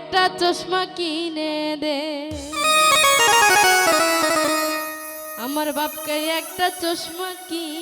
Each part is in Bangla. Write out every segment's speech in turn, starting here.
একটা চশমা কিনে দে। আমার বাপকে একটা চশমা কিনে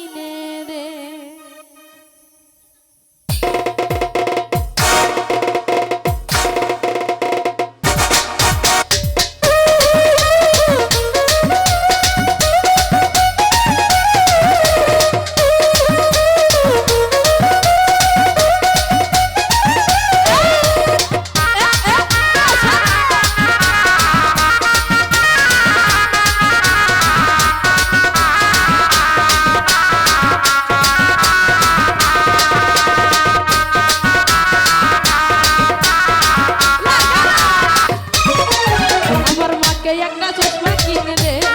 ঠান্ডা চশমা কিনে দে